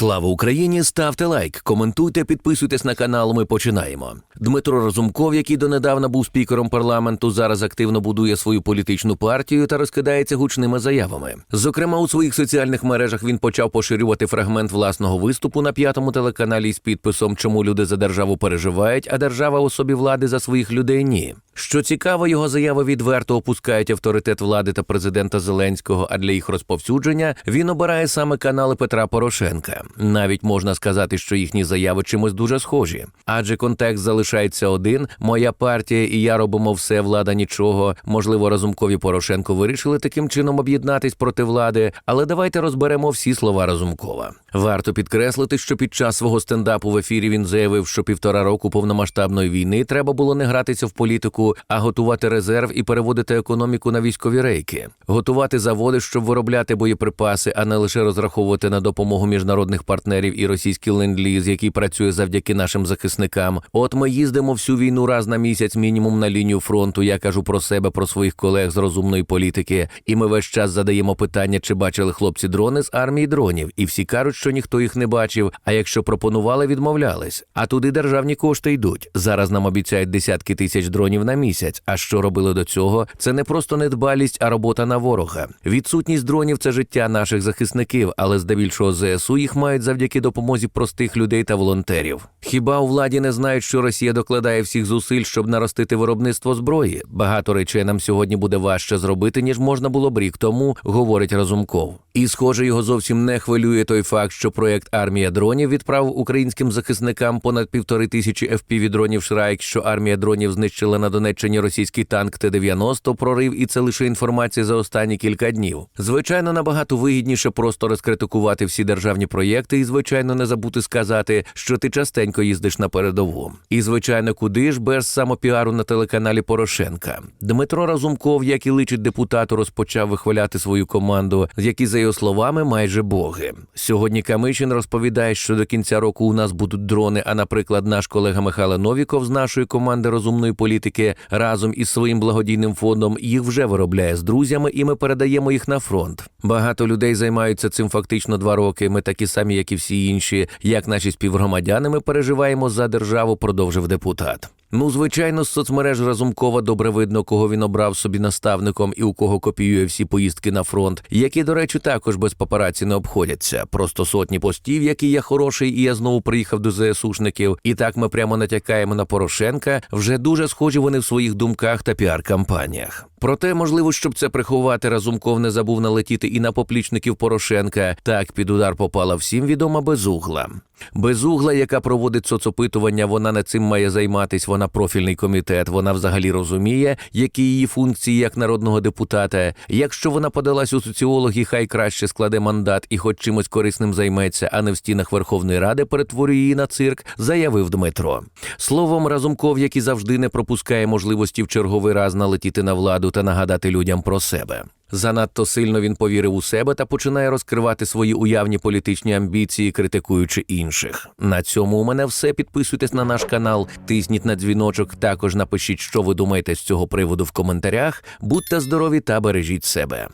Слава Україні! Ставте лайк, коментуйте, підписуйтесь на канал. Ми починаємо. Дмитро Разумков, який донедавна був спікером парламенту, зараз активно будує свою політичну партію та розкидається гучними заявами. Зокрема, у своїх соціальних мережах він почав поширювати фрагмент власного виступу на п'ятому телеканалі з підписом Чому люди за державу переживають, а держава у собі влади за своїх людей ні. Що цікаво, його заяви відверто опускають авторитет влади та президента Зеленського. А для їх розповсюдження він обирає саме канали Петра Порошенка. Навіть можна сказати, що їхні заяви чимось дуже схожі, адже контекст залишається один: моя партія і я робимо все, влада нічого. Можливо, Разумкові Порошенко вирішили таким чином об'єднатись проти влади, але давайте розберемо всі слова Разумкова. Варто підкреслити, що під час свого стендапу в ефірі він заявив, що півтора року повномасштабної війни треба було не гратися в політику, а готувати резерв і переводити економіку на військові рейки, готувати заводи, щоб виробляти боєприпаси, а не лише розраховувати на допомогу міжнародних партнерів і російський ленд-ліз, який працює завдяки нашим захисникам. От ми їздимо всю війну раз на місяць, мінімум на лінію фронту. Я кажу про себе, про своїх колег з розумної політики. І ми весь час задаємо питання, чи бачили хлопці дрони з армії дронів, і всі кажуть, що ніхто їх не бачив. А якщо пропонували, відмовлялись. А туди державні кошти йдуть. Зараз нам обіцяють десятки тисяч дронів на місяць. А що робили до цього? Це не просто недбалість, а робота на ворога. Відсутність дронів це життя наших захисників, але здебільшого ЗСУ їх мають завдяки допомозі простих людей та волонтерів. Хіба у владі не знають, що Росія докладає всіх зусиль, щоб наростити виробництво зброї? Багато речей нам сьогодні буде важче зробити, ніж можна було б рік тому, говорить Разумков. І, схоже, його зовсім не хвилює той факт, що проект армія дронів відправив українським захисникам понад півтори тисячі fpv дронів Шрайк, що армія дронів знищила на Донеччині російський танк Т-90, прорив, і це лише інформація за останні кілька днів. Звичайно, набагато вигідніше просто розкритикувати всі державні проєкти, і звичайно, не забути сказати, що ти частенько їздиш на передову. І звичайно, куди ж без самопіару на телеканалі Порошенка. Дмитро Разумков, як і личить депутату, розпочав вихваляти свою команду, які за його словами майже боги. Сьогодні Камичин розповідає, що до кінця року у нас будуть дрони. А, наприклад, наш колега Михайло Новіков з нашої команди розумної політики разом із своїм благодійним фондом їх вже виробляє з друзями, і ми передаємо їх на фронт. Багато людей займаються цим фактично два роки. Ми такі самі, як і всі інші. Як наші співгромадяни, ми переживаємо за державу, продовжив депутат. Ну, звичайно, з соцмереж Разумкова добре видно, кого він обрав собі наставником і у кого копіює всі поїздки на фронт, які, до речі, також без папараці не обходяться. Просто сотні постів, які я хороший, і я знову приїхав до ЗСУшників. І так ми прямо натякаємо на Порошенка. Вже дуже схожі вони в своїх думках та піар-кампаніях. Проте, можливо, щоб це приховати, Разумков не забув налетіти і на поплічників Порошенка. Так під удар попала всім відома безугла. Безугла, яка проводить соцопитування, вона не цим має займатись. Вона профільний комітет. Вона взагалі розуміє, які її функції як народного депутата. Якщо вона подалась у соціологи, хай краще складе мандат і хоч чимось корисним займеться, а не в стінах Верховної Ради перетворює її на цирк, заявив Дмитро. Словом, Разумков, який завжди не пропускає можливості в черговий раз налетіти на владу та нагадати людям про себе. Занадто сильно він повірив у себе та починає розкривати свої уявні політичні амбіції, критикуючи інших. На цьому у мене все. Підписуйтесь на наш канал, тисніть на дзвіночок. Також напишіть, що ви думаєте з цього приводу в коментарях. Будьте здорові та бережіть себе.